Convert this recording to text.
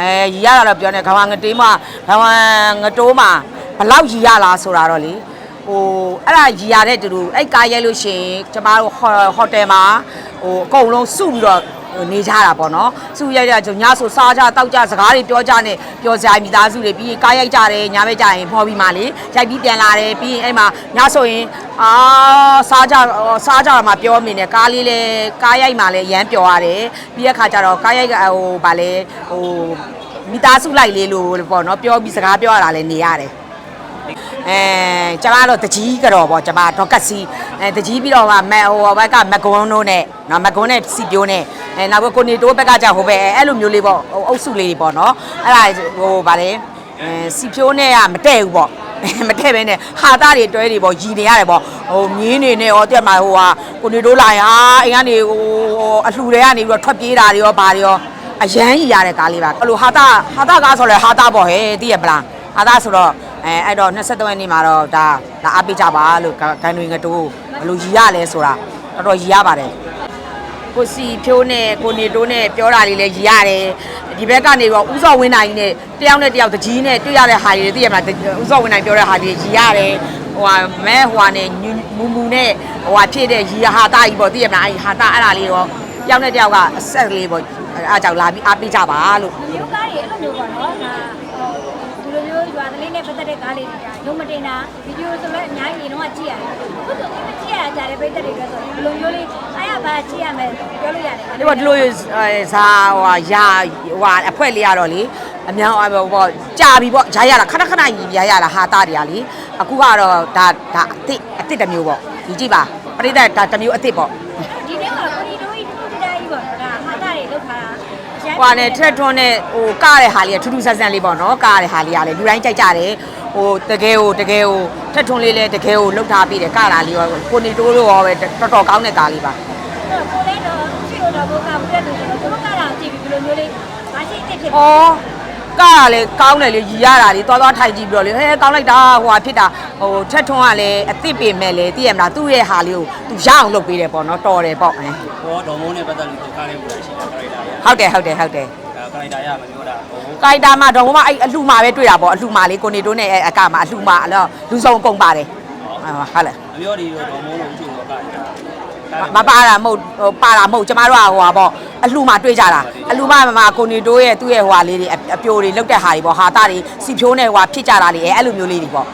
အဲရီရတာတော့ပြောနေခဝငတေးမခဝငတိုးမှာဘလောက်ရီရလားဆိုတာတော့လေဟိုအဲ့ဒါရီရတဲ့တူတူအဲ့ကားရဲလို့ရှိရင်ကျမတို့ဟိုတယ်မှာဟိုအကုန်လုံးစုပြီးတော့ နေကြတာပေါ့နော်စုရိုက်တဲ့ညဆိုစားကြတောက်ကြစကားတွေပြောကြနေပြောစရာမိသားစုတွေပြီးရင်ကားရိုက်ကြတယ်ညဘက်ကြရင်ဖော်ပြီးမှလေရိုက်ပြီးပြန်လာတယ်ပြီးရင်အဲ့မှာညဆိုရင်အာစားကြစားကြမှာပြောမိနေကားလေးလဲကားရိုက်မှလဲရမ်းပြောရတယ်ပြီးတဲ့ခါကျတော့ကားရိုက်ကဟိုဗာလဲဟိုမိသားစုလိုက်လေးလို့ပေါ့နော်ပြောပြီးစကားပြောရတာလဲနေရတယ် အဲကျမတို့တကြီးကတော့ပေါ့ကျမဒေါက်ကစီအဲတကြီးပြီးတော့မှမဟိုဘက်ကမကွန်းတို့နဲ့နော်မကွန်းနဲ့စီပြိုးနဲ့အဲနောက်ကိုနေတိုးဘက်ကကြာဟိုပဲအဲ့လိုမျိုးလေးပေါ့ဟိုအုပ်စုလေးတွေပေါ့နော်အဲ့ဒါဟိုဗာလဲအဲစီပြိုးနဲ့ကမတဲ့ဘူးပေါ့မထည့်ပဲနဲ့ဟာသားတွေတွဲတွေပေါ့ရည်နေရတယ်ပေါ့ဟိုမြင်းနေနဲ့ရောတက်မှာဟိုဟာကိုနေတို့လာရင်ဟာအိမ်ကနေဟိုအလှူတွေကနေပြီးတော့ထွက်ပြေးတာတွေရောဘာတွေရောအရန်ကြီးရတဲ့ကားလေးပါအဲ့လိုဟာသားဟာသားကားဆိုလဲဟာသားပေါ့ဟဲ့သိရပလားဟာသားဆိုတော့ အဲအဲ့တော့23ရက်နေ့မှာတော့ဒါဒါအားပေးကြပါလို့ဂန်တွေငတိုးဘယ်လိုရည်ရလဲဆိုတာတော်တော်ရည်ရပါတယ်ကိုစီဖြိုးနဲ့ကိုနေတိုးနဲ့ပြောတာလေးလည်းရည်ရတယ်ဒီဘက်ကနေတော့ဥစော်ဝင်းနိုင်နဲ့တယောက်နဲ့တယောက်တကြီးနဲ့တွေ့ရတဲ့ဟာတွေသိရမလားဥစော်ဝင်းနိုင်ပြောတဲ့ဟာတွေရည်ရတယ်ဟိုဟာမဲဟိုဟာနဲ့မူမူနဲ့ဟိုဟာဖြစ်တဲ့ရည်ဟာတာကြီးပေါ့သိရမလားအဲ့ဟာတာအဲ့ဒါလေးတော့တယောက်နဲ့တယောက်ကအဆက်လေးပေါ့အဲ့အားကြောင့်လာပြီးအားပေးကြပါလို့မျိုးကားတွေအဲ့လိုမျိုးပေါ့နော်ဒါဟိုဒီ လိုမျိုးရွာကလေးနဲ့ပတ်သက်တဲ့ကားလေးတွေဒါရုံမတင်တာဗီဒီယိုဆိုလည်းအများကြီးတော့ကြည့်ရတယ်ခုဆိုဒီမကြည့်ရကြတယ်ပိတ်သက်တွေအတွက်ဆိုဒီလိုမျိုးလေးအားရပါကြည့်ရမယ်ပြောလို့ရတယ်ဒီပေါ့ဒီလိုအဲဇာဟိုဟာရာဟိုဟာအဖွဲလေးရတော့လေအများဟိုပေါ့ကြာပြီပေါ့ရာရတာခဏခဏကြီးရာရတာဟာတာတွေကလေအခုကတော့ဒါဒါအစ်စ်အစ်စ်တစ်မျိုးပေါ့ဒီကြည့်ပါပရိသတ်ဒါတစ်မျိုးအစ်စ်ပေါ့ဒီနေ့ကကိုရီတို့တူတူတာကြီးပေါ့နော်ဒါဟာတာတွေလောက်ထားတာ ဟိုနဲ့ထရက်ထွန်းနဲ့ဟိုကတဲ့ဟာလေးကထူးထူးဆန်းဆန်းလေးပေါ့နော်ကတဲ့ဟာလေးကလည်းလူတိုင်းကြိုက်ကြတယ်ဟိုတကယ်ဟိုတကယ်ဟိုထက်ထွန်းလေးလည်းတကယ်ဟိုလှုပ်ထားပြီးတယ်ကတာလေးရောကိုနေတိုးလို့ရောပဲတော်တော်ကောင်းတဲ့ကားလေးပါကိုလည်းတော့ချီတော့ဘောကဘူးတဲ့သူဆိုတော့သူတို့ကတော့ကြည့်ပြီးဘယ်လိုမျိုးလေးမရှိတစ်ဖြစ်။အော် ကရလည်းကောင်းတယ်လေရီရတာလေသွားသွားထိုင်ကြည့်ပြီးတော့လေဟဲကောင်းလိုက်တာဟိုဟာဖြစ်တာဟိုထက်ထွန်းကလည်းအစ်စ်ပင်မဲ့လေသိရမလားသူ့ရဲ့ဟာလေးကိုသူရအောင်လုပ်ပေးတယ်ပေါ့နော်တော်တယ်ပေါ့အဲဘောဒေါ်မုန်းနဲ့ပတ်သက်လို့ကားလေးပူတာရှိတာကာရိုက်တာရဟုတ်တယ်ဟုတ်တယ်ဟုတ်တယ်အဲကာရိုက်တာရမပြောတာဟိုကိုက်တာမှတော့ဘုမအဲ့အလှမှာပဲတွေ့တာပေါ့အလှမှာလေးကိုနေတိုးနဲ့အဲ့အကမှာအလှမှာအဲ့တော့လူစုံအကုန်ပါတယ်ဟုတ်လားမပြောဒီဒေါ်မုန်းလို့ရှိတော့ကားတာ မပါတာမဟုတ်ဟိုပါတာမဟုတ်ကျမတို့ကဟိုဟာပေါ့အလှမှာတွေ့ကြတာအလှမှာမှာကိုနေတိုးရဲ့သူ့ရဲ့ဟိုဟာလေးတွေအပြိုတွေလောက်တဲ့ဟာတွေပေါ့ဟာတာတွေစီဖြိုးနဲ့ဟိုဟာဖြစ်ကြတာလေးအဲ့လိုမျိုးလေးတွေပေါ့